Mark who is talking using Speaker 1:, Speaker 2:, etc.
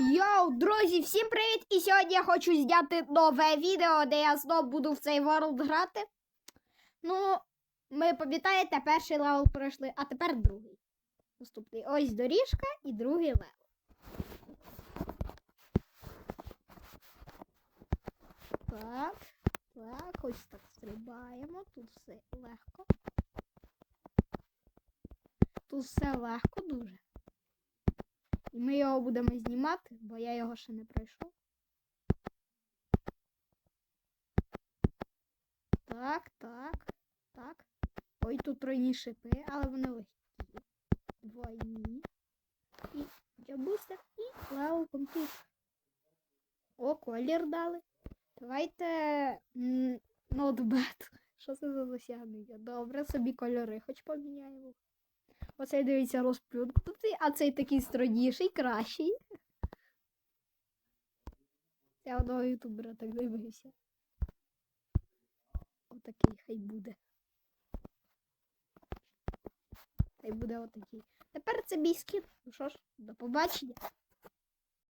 Speaker 1: Йоу, друзі, всім привіт! І сьогодні я хочу зняти нове відео, де я знову буду в цей World грати. Ну, ми пам'ятаєте, перший левел пройшли, а тепер другий. Наступний. Ось доріжка і другий левел. Так, так, ось так стрибаємо. Тут все легко. Тут все легко дуже. Його будемо знімати, бо я його ще не пройшов. Так, так, так. Ой, тут тройні шипи, але вони легкі. Двойні. І джабустер, і лео комп'ютер. О, колір дали. Давайте bad. Що це за досягнення? Добре, собі кольори хоч поміняємо. Оцей дивіться розплюнутий, а цей такий стройніший, кращий. Я одного ютубера так дивився. Отакий хай буде. Хай буде отакий. Тепер це мій скін. Ну що ж, до побачення.